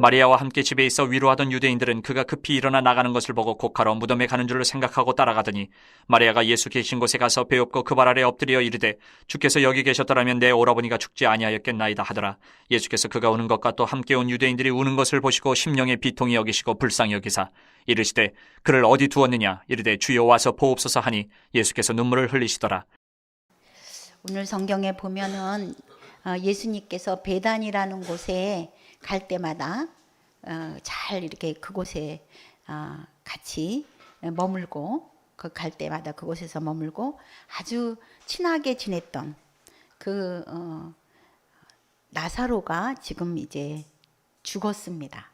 마리아와 함께 집에 있어 위로하던 유대인들은 그가 급히 일어나 나가는 것을 보고 곡하러 무덤에 가는 줄로 생각하고 따라가더니 마리아가 예수 계신 곳에 가서 배엎고 그 발 아래 엎드려 이르되 주께서 여기 계셨더라면 내 오라버니가 죽지 아니하였겠나이다 하더라. 예수께서 그가 우는 것과 또 함께 온 유대인들이 우는 것을 보시고 심령의 비통이 여기시고 불쌍히 여기사 이르시되 그를 어디 두었느냐? 이르되 주여 와서 보옵소서 하니 예수께서 눈물을 흘리시더라. 오늘 성경에 보면은 어, 예수님께서 베단이라는 곳에 갈 때마다 어, 잘 이렇게 그곳에 어, 같이 머물고 그 갈 때마다 그곳에서 머물고 아주 친하게 지냈던 그 어, 나사로가 지금 이제 죽었습니다.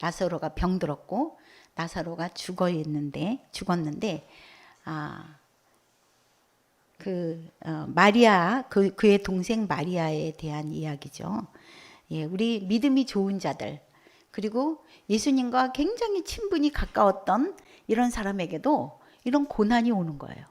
나사로가 병들었고 나사로가 죽어 있는데 죽었는데 아 그 어, 마리아 그 그의 동생 마리아에 대한 이야기죠. 예, 우리 믿음이 좋은 자들 그리고 예수님과 굉장히 친분이 가까웠던 이런 사람에게도 이런 고난이 오는 거예요.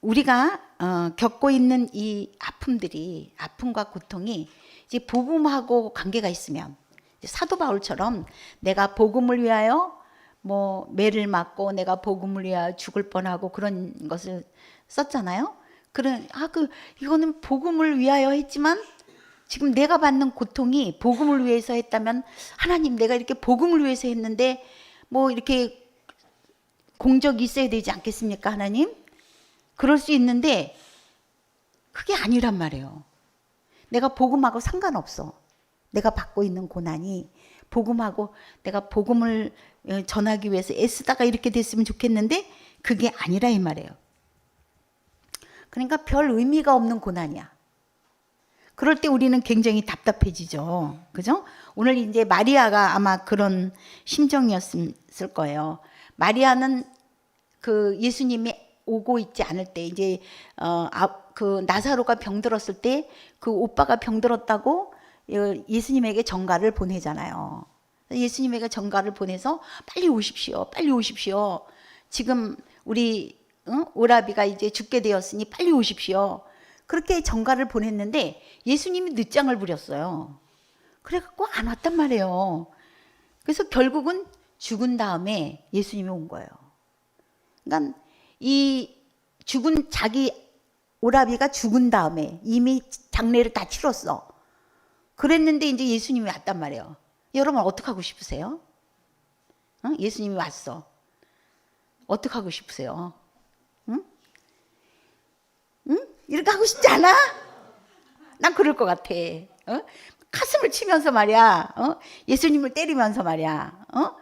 우리가 어, 겪고 있는 이 아픔들이 아픔과 고통이 이제 복음하고 관계가 있으면 사도 바울처럼 내가 복음을 위하여 뭐 매를 맞고 내가 복음을 위하여 죽을 뻔하고 그런 것을 썼잖아요. 그런 아그 이거는 복음을 위하여 했지만 지금 내가 받는 고통이 복음을 위해서 했다면 하나님 내가 이렇게 복음을 위해서 했는데 뭐 이렇게 공적이 있어야 되지 않겠습니까 하나님? 그럴 수 있는데 그게 아니란 말이에요. 내가 복음하고 상관없어. 내가 받고 있는 고난이 복음하고 내가 복음을 어, 전하기 위해서 애쓰다가 이렇게 됐으면 좋겠는데 그게 아니라 이 말이에요. 그러니까 별 의미가 없는 고난이야. 그럴 때 우리는 굉장히 답답해지죠. 그죠? 오늘 이제 마리아가 아마 그런 심정이었을 거예요. 마리아는 그 예수님이 오고 있지 않을 때 이제 어 그 나사로가 병들었을 때 그 오빠가 병들었다고 어, 예수님에게 전가를 보내잖아요. 예수님에게 전가를 보내서 빨리 오십시오. 빨리 오십시오. 지금 우리 응? 오라비가 이제 죽게 되었으니 빨리 오십시오. 그렇게 전가를 보냈는데 예수님이 늦장을 부렸어요. 그래갖고 안 왔단 말이에요. 그래서 결국은 죽은 다음에 예수님이 온 거예요. 그러니까 이 죽은 자기 오라비가 죽은 다음에 이미 장례를 다 치렀어. 그랬는데 이제 예수님이 왔단 말이에요. 여러분 어떻게 하고 싶으세요? 어? 예수님이 왔어. 어떻게 하고 싶으세요? 응? 응? 이렇게 하고 싶지 않아? 난 그럴 것 같아. 어? 가슴을 치면서 말이야. 어? 예수님을 때리면서 말이야. 어?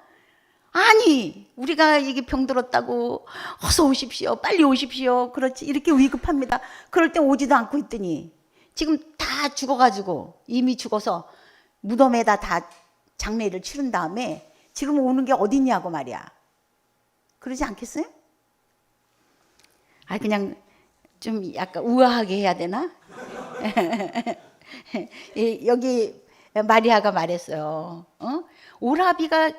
아니, 우리가 이게 병들었다고 어서 오십시오. 빨리 오십시오. 그렇지. 이렇게 위급합니다. 그럴 때 오지도 않고 있더니 지금 다 죽어가지고 이미 죽어서 무덤에다 다 장례를 치른 다음에 지금 오는 게 어딨냐고 말이야. 그러지 않겠어요? 아, 그냥 좀 약간 우아하게 해야 되나? 이, 여기 마리아가 말했어요. 어? 오라비가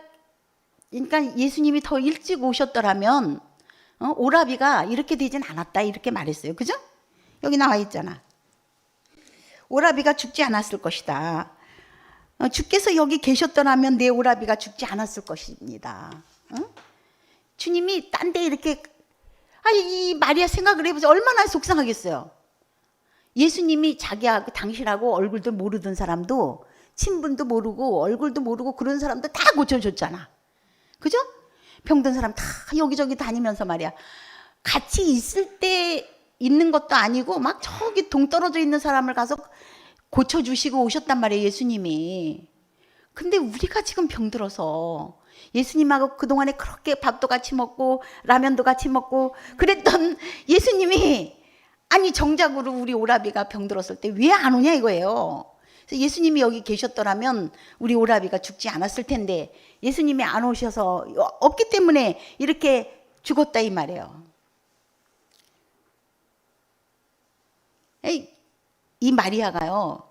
그러니까 예수님이 더 일찍 오셨더라면 어? 오라비가 이렇게 되진 않았다 이렇게 말했어요. 그죠? 여기 나와 있잖아. 오라비가 죽지 않았을 것이다. 어, 주께서 여기 계셨더라면 내 오라비가 죽지 않았을 것입니다. 어? 주님이 딴 데 이렇게 아, 이 마리아 생각을 해보세요. 얼마나 속상하겠어요. 예수님이 자기하고 당신하고 얼굴도 모르던 사람도 친분도 모르고 얼굴도 모르고 그런 사람도 다 고쳐줬잖아. 그죠? 병든 사람 다 여기저기 다니면서 말이야. 같이 있을 때 있는 것도 아니고 막 저기 동떨어져 있는 사람을 가서 고쳐주시고 오셨단 말이에요, 예수님이. 근데 우리가 지금 병들어서 예수님하고 그동안에 그렇게 밥도 같이 먹고 라면도 같이 먹고 그랬던 예수님이 아니 정작으로 우리 오라비가 병들었을 때 왜 안 오냐 이거예요. 그래서 예수님이 여기 계셨더라면 우리 오라비가 죽지 않았을 텐데 예수님이 안 오셔서 없기 때문에 이렇게 죽었다 이 말이에요. 이 마리아가요.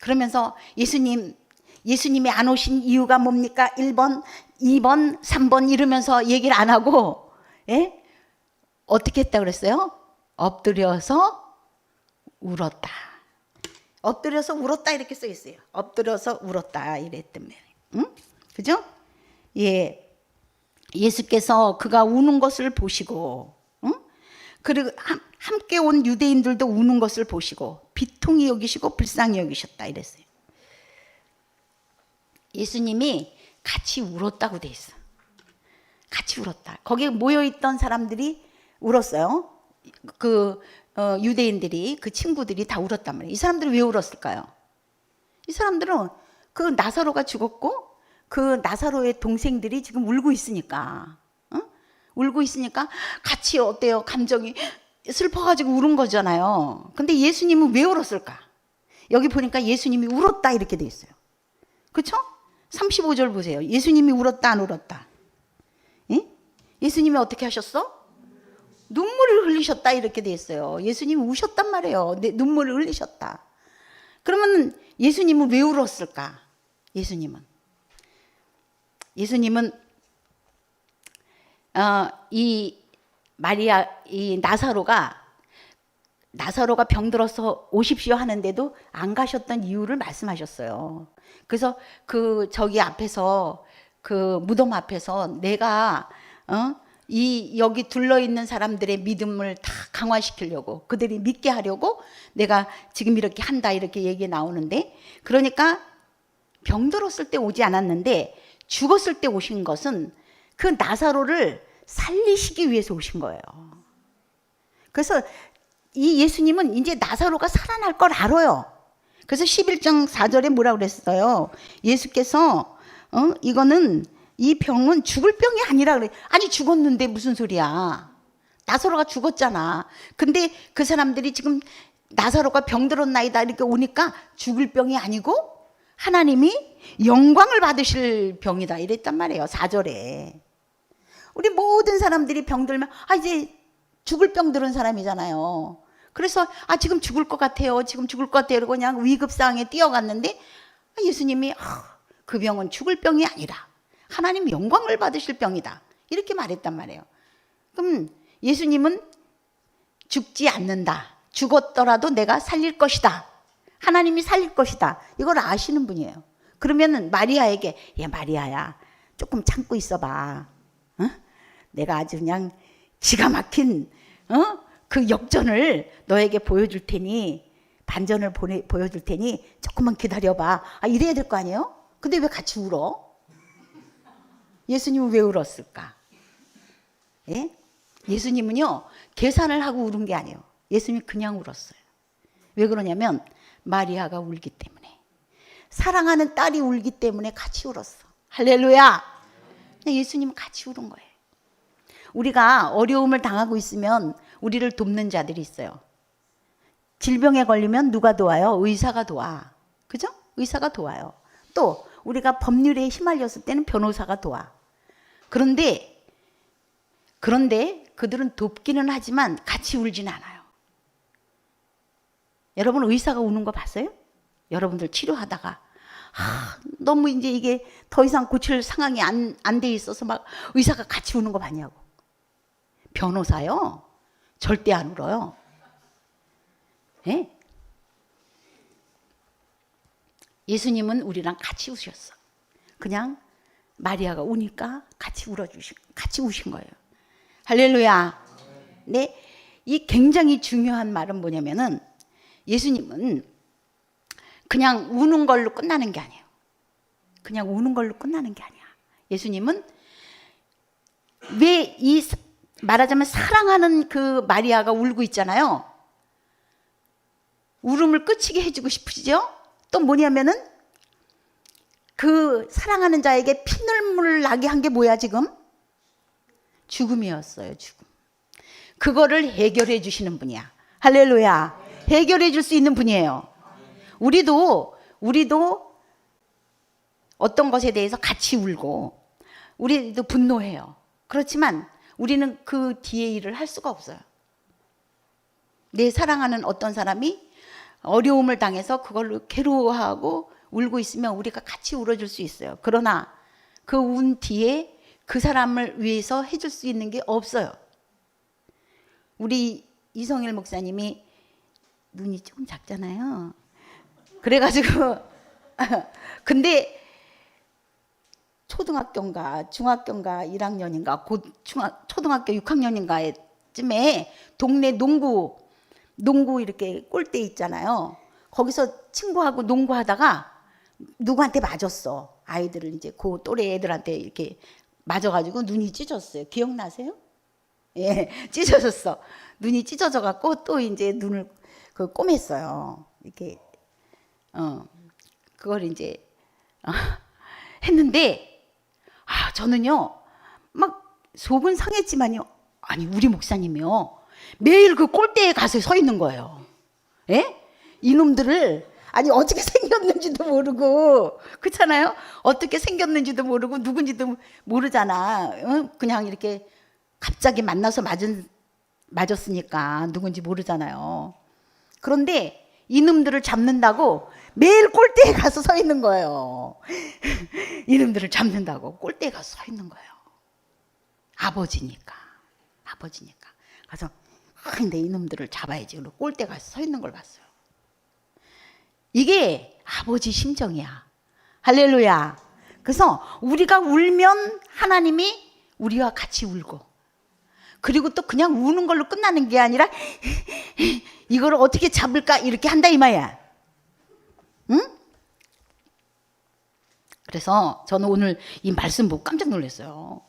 그러면서 예수님 예수님이 안 오신 이유가 뭡니까? 1번, 2번, 3번 이러면서 얘기를 안 하고 예? 어떻게 했다 그랬어요? 엎드려서 울었다. 엎드려서 울었다 이렇게 써 있어요. 엎드려서 울었다 이랬단 말이에요. 응? 그죠? 예. 예수께서 그가 우는 것을 보시고, 응? 그리고 함, 함께 온 유대인들도 우는 것을 보시고 비통히 여기시고 불쌍히 여기셨다 이랬어요. 예수님이 같이 울었다고 돼 있어. 같이 울었다. 거기에 모여 있던 사람들이 울었어요. 그 어, 유대인들이 그 친구들이 다 울었단 말이에요. 이 사람들이 왜 울었을까요? 이 사람들은 그 나사로가 죽었고 그 나사로의 동생들이 지금 울고 있으니까 어? 울고 있으니까 같이 어때요? 감정이 슬퍼가지고 울은 거잖아요. 근데 예수님은 왜 울었을까? 여기 보니까 예수님이 울었다 이렇게 돼 있어요. 그렇죠? 35절 보세요. 예수님이 울었다 안 울었다. 예? 예수님이 어떻게 하셨어? 눈물을 흘리셨다 이렇게 돼 있어요. 예수님이 우셨단 말이에요. 내 눈물을 흘리셨다. 그러면 예수님은 왜 울었을까? 예수님은 예수님은 어, 이 마리아 이 나사로가 나사로가 병들어서 오십시오 하는데도 안 가셨던 이유를 말씀하셨어요. 그래서 그 저기 앞에서 그 무덤 앞에서 내가 어? 이 여기 둘러 있는 사람들의 믿음을 다 강화시키려고 그들이 믿게 하려고 내가 지금 이렇게 한다 이렇게 얘기 나오는데 그러니까 병들었을 때 오지 않았는데 죽었을 때 오신 것은 그 나사로를 살리시기 위해서 오신 거예요. 그래서 이 예수님은 이제 나사로가 살아날 걸 알아요. 그래서 11장 4절에 뭐라 그랬어요? 예수께서 어? 이거는 이 병은 죽을 병이 아니라 그래. 아니 죽었는데 무슨 소리야? 나사로가 죽었잖아. 근데 그 사람들이 지금 나사로가 병들었나이다 이렇게 오니까 죽을 병이 아니고 하나님이 영광을 받으실 병이다 이랬단 말이에요. 4절에. 우리 모든 사람들이 병들면 아 이제 죽을 병 들은 사람이잖아요. 그래서 아 지금 죽을 것 같아요. 지금 죽을 것 같아요. 그냥 위급 상황에 뛰어갔는데 아, 예수님이 아, 그 병은 죽을 병이 아니라 하나님 영광을 받으실 병이다. 이렇게 말했단 말이에요. 그럼 예수님은 죽지 않는다. 죽었더라도 내가 살릴 것이다. 하나님이 살릴 것이다. 이걸 아시는 분이에요. 그러면은 마리아에게 야 마리아야 조금 참고 있어봐. 어? 내가 아주 그냥 기가 막힌 어? 그 역전을 너에게 보여줄 테니 반전을 보내, 보여줄 테니 조금만 기다려봐. 아 이래야 될 거 아니에요? 근데 왜 같이 울어? 예수님은 왜 울었을까? 예? 예수님은요 계산을 하고 울은 게 아니에요. 예수님이 그냥 울었어요. 왜 그러냐면 마리아가 울기 때문에 사랑하는 딸이 울기 때문에 같이 울었어. 할렐루야. 예수님은 같이 울은 거예요. 우리가 어려움을 당하고 있으면 우리를 돕는 자들이 있어요. 질병에 걸리면 누가 도와요? 의사가 도와. 그죠? 의사가 도와요. 또 우리가 법률에 휘말렸을 때는 변호사가 도와. 그런데 그런데 그들은 돕기는 하지만 같이 울지는 않아요. 여러분 의사가 우는 거 봤어요? 여러분들 치료하다가 아, 너무 이제 이게 더 이상 고칠 상황이 안 안 돼 있어서 막 의사가 같이 우는 거 봤냐고. 변호사요? 절대 안 울어요. 예? 예수님은 우리랑 같이 우셨어. 그냥 마리아가 우니까 같이 울어주신, 같이 우신 거예요. 할렐루야. 네. 이 굉장히 중요한 말은 뭐냐면은 예수님은 그냥 우는 걸로 끝나는 게 아니에요. 그냥 우는 걸로 끝나는 게 아니야. 예수님은 왜 이 말하자면 사랑하는 그 마리아가 울고 있잖아요. 울음을 끝이게 해주고 싶으시죠? 또 뭐냐면은 그 사랑하는 자에게 피눈물 나게 한 게 뭐야 지금? 죽음이었어요, 죽음. 그거를 해결해 주시는 분이야. 할렐루야. 해결해 줄 수 있는 분이에요. 우리도 우리도 어떤 것에 대해서 같이 울고 우리도 분노해요. 그렇지만 우리는 그 뒤에 일을 할 수가 없어요. 내 사랑하는 어떤 사람이 어려움을 당해서 그걸로 괴로워하고 울고 있으면 우리가 같이 울어줄 수 있어요. 그러나 그 운 뒤에 그 사람을 위해서 해줄 수 있는 게 없어요. 우리 이성일 목사님이 눈이 조금 작잖아요. 그래가지고 근데 초등학교인가 중학교인가 1학년인가 곧 중학 초등학교 6학년인가쯤에 동네 농구 농구 이렇게 골대 있잖아요. 거기서 친구하고 농구하다가 누구한테 맞았어. 아이들을 이제 그 또래 애들한테 이렇게 맞아가지고 눈이 찢어졌어요. 기억나세요? 예, 찢어졌어. 눈이 찢어져 갖고 또 이제 눈을 그 꼬맸어요. 이렇게 어 그걸 이제 어, 했는데 아 저는요 막 속은 상했지만요 아니 우리 목사님이요 매일 그 꼴대에 가서 서 있는 거예요. 예? 이놈들을 아니 어떻게 생겼는지도 모르고 그렇잖아요. 어떻게 생겼는지도 모르고 누군지도 모르잖아. 어? 그냥 이렇게 갑자기 만나서 맞은 맞았으니까 누군지 모르잖아요. 그런데 이놈들을 잡는다고 매일 꼴대에 가서 서 있는 거예요. 이놈들을 잡는다고 꼴대에 가서 서 있는 거예요. 아버지니까. 아버지니까. 가서 아, 근데 이놈들을 잡아야지. 그리고 꼴대 가서 서 있는 걸 봤어요. 이게 아버지 심정이야. 할렐루야. 그래서 우리가 울면 하나님이 우리와 같이 울고 그리고 또 그냥 우는 걸로 끝나는 게 아니라 이걸 어떻게 잡을까 이렇게 한다 이 말이야. 응? 그래서 저는 오늘 이 말씀 보고 깜짝 놀랐어요.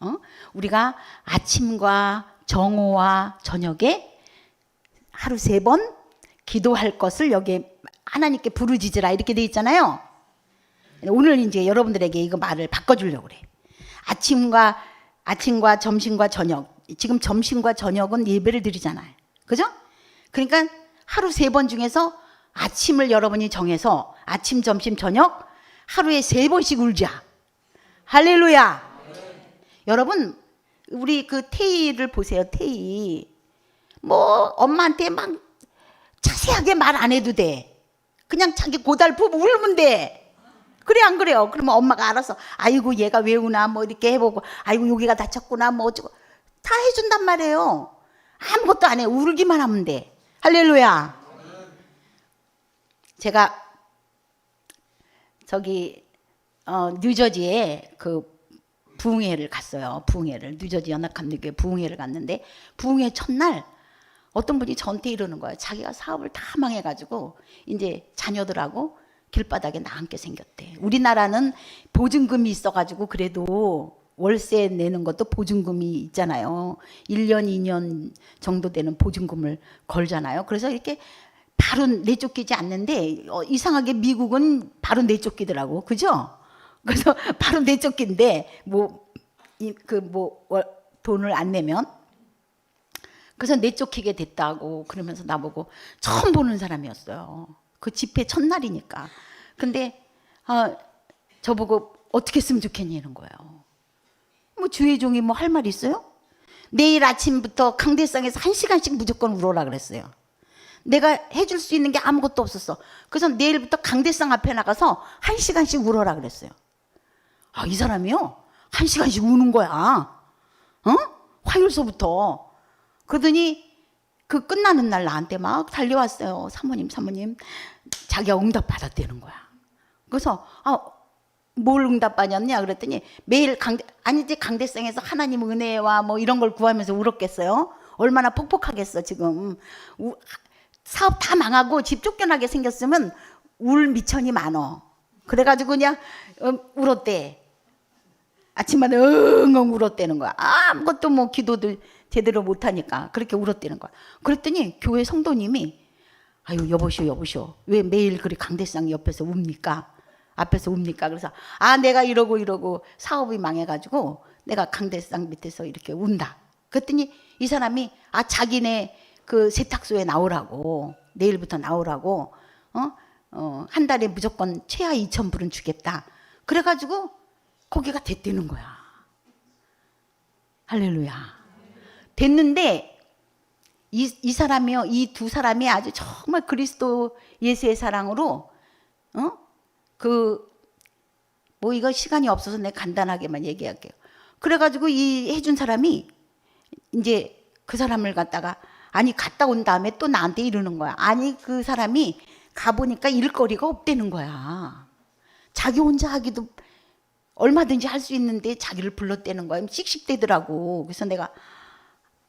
어? 우리가 아침과 정오와 저녁에 하루 세 번 기도할 것을 여기에 하나님께 부르짖으라 이렇게 돼 있잖아요. 오늘 이제 여러분들에게 이거 말을 바꿔주려고 그래. 아침과 아침과 점심과 저녁. 지금 점심과 저녁은 예배를 드리잖아요. 그죠? 그러니까 하루 세 번 중에서 아침을 여러분이 정해서 아침, 점심, 저녁 하루에 세 번씩 울자. 할렐루야. 여러분 우리 그 태희를 보세요. 태희. 뭐 엄마한테 막 자세하게 말 안 해도 돼. 그냥 자기 고달프 울면 돼. 그래 안 그래요? 그러면 엄마가 알아서 아이고 얘가 왜 우나 뭐 이렇게 해보고 아이고 여기가 다쳤구나 뭐 어쩌고 다 해준단 말이에요. 아무것도 안 해. 울기만 하면 돼. 할렐루야. 제가 저기 어, 뉴저지에 그 부흥회를 갔어요. 부흥회를 뉴저지 연합 감리교회 부흥회를 갔는데 부흥회 첫날 어떤 분이 저한테 이러는 거예요. 자기가 사업을 다 망해가지고 이제 자녀들하고 길바닥에 나앉게 생겼대. 우리나라는 보증금이 있어가지고 그래도 월세 내는 것도 보증금이 있잖아요. 1년, 2년 정도 되는 보증금을 걸잖아요. 그래서 이렇게 바로 내쫓기지 않는데 어, 이상하게 미국은 바로 내쫓기더라고. 그죠? 그래서 바로 내쫓긴데 뭐그뭐 돈을 안 내면 그래서 내쫓기게 됐다고 그러면서 나보고 처음 보는 사람이었어요. 그 집회 첫날이니까. 근데 아, 저보고 어떻게 했으면 좋겠니 이런 거예요. 뭐 주의 종이 뭐 할 말 있어요? 내일 아침부터 강대상에서 한 시간씩 무조건 울어라 그랬어요. 내가 해줄 수 있는 게 아무것도 없었어. 그래서 내일부터 강대상 앞에 나가서 한 시간씩 울어라 그랬어요. 아, 이 사람이요? 한 시간씩 우는 거야. 어? 화요일서부터. 그러더니 그 끝나는 날 나한테 막 달려왔어요. 사모님, 사모님. 자기가 응답 받았다는 거야. 그래서, 아, 뭘 응답받았냐? 그랬더니 매일 강대, 아니지, 강대성에서 하나님 은혜와 뭐 이런 걸 구하면서 울었겠어요? 얼마나 폭폭하겠어, 지금. 우, 사업 다 망하고 집 쫓겨나게 생겼으면 울 미천이 많어. 그래가지고 그냥 어, 울었대. 아침마다 엉엉 울었대는 거야. 아무것도 뭐 기도도 제대로 못하니까 그렇게 울었대는 거야. 그랬더니 교회 성도님이 아유 여보시오 여보시오 왜 매일 그리 강대상 옆에서 웁니까? 앞에서 웁니까? 그래서 아 내가 이러고 이러고 사업이 망해가지고 내가 강대상 밑에서 이렇게 운다. 그랬더니 이 사람이 아 자기네 그 세탁소에 나오라고 내일부터 나오라고 어? 어, 한 달에 무조건 최하 2천 불은 주겠다. 그래가지고 거기가 됐다는 거야. 할렐루야. 됐는데 이, 이 사람이요, 이 두 사람이 아주 정말 그리스도 예수의 사랑으로, 어? 그, 뭐 이거 시간이 없어서 내가 간단하게만 얘기할게요. 그래가지고 이 해준 사람이 이제 그 사람을 갖다가 아니 갔다 온 다음에 또 나한테 이러는 거야. 아니 그 사람이 가보니까 일거리가 없다는 거야. 자기 혼자 하기도 얼마든지 할 수 있는데 자기를 불렀다는 거야. 씩씩대더라고. 그래서 내가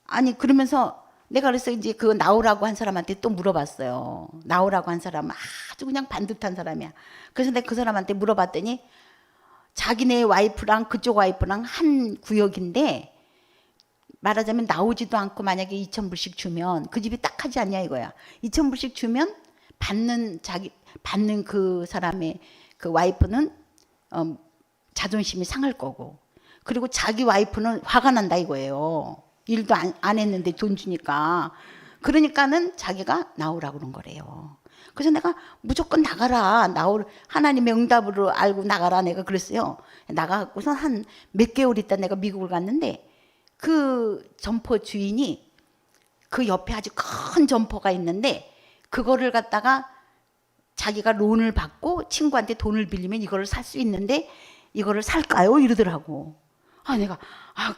아니 그러면서 내가 그래서 이제 그 나오라고 한 사람한테 또 물어봤어요. 나오라고 한 사람은 아주 그냥 반듯한 사람이야. 그래서 내가 그 사람한테 물어봤더니 자기네 와이프랑 그쪽 와이프랑 한 구역인데 말하자면 나오지도 않고 만약에 2천 불씩 주면 그 집이 딱 하지 않냐 이거야. 2천 불씩 주면 받는 자기 받는 그 사람의 그 와이프는 어, 자존심이 상할 거고 그리고 자기 와이프는 화가 난다 이거예요. 일도 안, 안 했는데 돈 주니까 그러니까는 자기가 나오라 그런 거래요. 그래서 내가 무조건 나가라 나올 하나님의 응답으로 알고 나가라 내가 그랬어요. 나가고선 한 몇 개월 있다 내가 미국을 갔는데 그 점포 주인이 그 옆에 아주 큰 점포가 있는데 그거를 갖다가 자기가 론을 받고 친구한테 돈을 빌리면 이거를 살 수 있는데 이거를 살까요? 이러더라고. 아 내가 아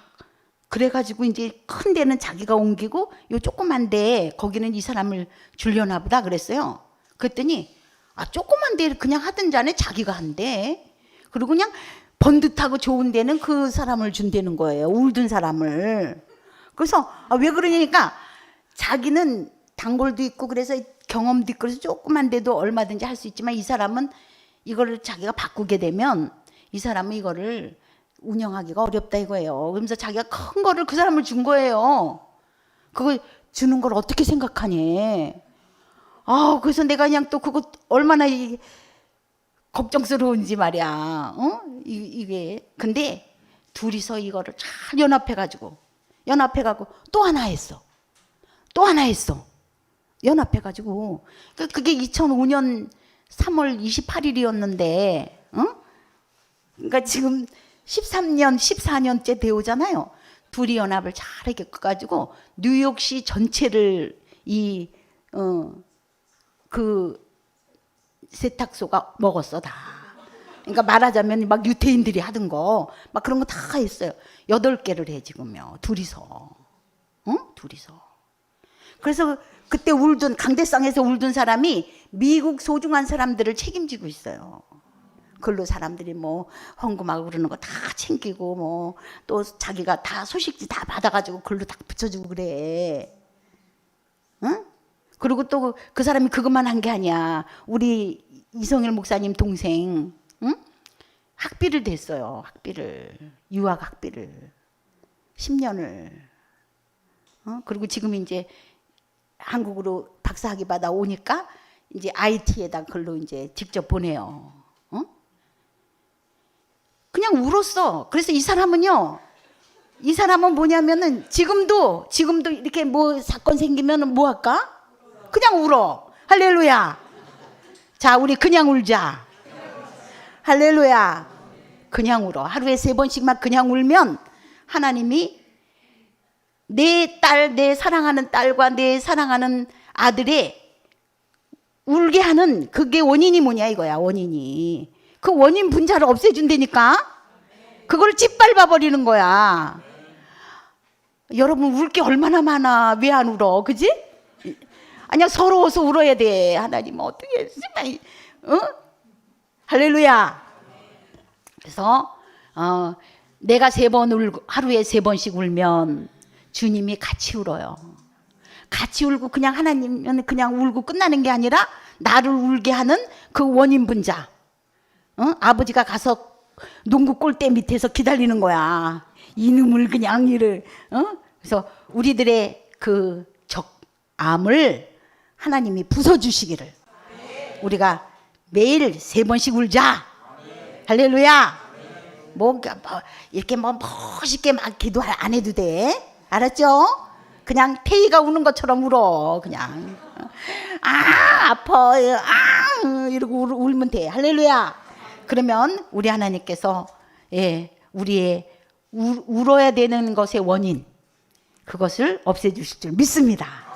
그래가지고 이제 큰 데는 자기가 옮기고 요 조그만 데 거기는 이 사람을 줄려나 보다 그랬어요. 그랬더니 아 조그만 데 그냥 하던 자네 자기가 한대. 그리고 그냥 번듯하고 좋은 데는 그 사람을 준다는 거예요. 울든 사람을. 그래서 아, 왜 그러냐니까 자기는 단골도 있고 그래서 경험도 있고 그래서 조그만 데도 얼마든지 할 수 있지만 이 사람은 이거를 자기가 바꾸게 되면 이 사람은 이거를 운영하기가 어렵다 이거예요. 그러면서 자기가 큰 거를 그 사람을 준 거예요. 그걸 주는 걸 어떻게 생각하니? 아, 그래서 내가 그냥 또 그거 얼마나 이 걱정스러운지 말이야. 어? 이, 이게 근데 둘이서 이거를 잘 연합해 가지고 연합해 가고 또 하나 했어. 또 하나 했어. 연합해 가지고 그 그게 2005년 3월 28일이었는데 어? 그러니까 지금 13년, 14년째 되오잖아요. 둘이 연합을 잘하게 가지고 뉴욕시 전체를 이 어 그 세탁소가 먹었어 다. 그러니까 말하자면 막 유태인들이 하던 거 막 그런 거 다 했어요. 여덟 개를 해 지금요. 둘이서. 응? 둘이서. 그래서 그때 울던 강대상에서 울던 사람이 미국 소중한 사람들을 책임지고 있어요. 글로 사람들이 뭐 헌금하고 그러는 거 다 챙기고 뭐 또 자기가 다 소식지 다 받아가지고 글로 다 붙여주고 그래. 응? 그리고 또 그 사람이 그것만 한 게 아니야. 우리 이성일 목사님 동생, 응? 학비를 댔어요. 학비를 유학 학비를 10년을. 어? 그리고 지금 이제 한국으로 박사학위 받아 오니까 이제 IT에다 글로 이제 직접 보내요. 어? 그냥 울었어. 그래서 이 사람은요. 이 사람은 뭐냐면은 지금도 지금도 이렇게 뭐 사건 생기면은 뭐 할까? 그냥 울어. 할렐루야. 자, 우리 그냥 울자. 할렐루야. 그냥 울어. 하루에 세 번씩만 그냥 울면 하나님이 내 딸, 내 사랑하는 딸과 내 사랑하는 아들의 울게 하는 그게 원인이 뭐냐 이거야, 원인이. 그 원인 분자를 없애준다니까? 그걸 짓밟아 버리는 거야. 여러분, 울 게 얼마나 많아. 왜 안 울어? 그지? 아니야, 서러워서 울어야 돼. 하나님, 어떻게, 정말, 어? 할렐루야. 그래서, 어, 내가 세 번 울고, 하루에 세 번씩 울면 주님이 같이 울어요. 같이 울고 그냥 하나님은 그냥 울고 끝나는 게 아니라 나를 울게 하는 그 원인 분자. 어? 아버지가 가서 농구 골대 밑에서 기다리는 거야. 이놈을 그냥 이를. 어? 그래서 우리들의 그 적암을 하나님이 부숴주시기를 우리가 매일 세 번씩 울자. 할렐루야. 뭐, 뭐 이렇게 뭐 멋있게 막 기도 안 해도 돼. 알았죠? 그냥 태희가 우는 것처럼 울어. 그냥. 아, 아파. 아, 이러고 울- 울면 돼. 할렐루야. 그러면 우리 하나님께서 예, 우리의 울, 울어야 되는 것의 원인 그것을 없애 주실 줄 믿습니다.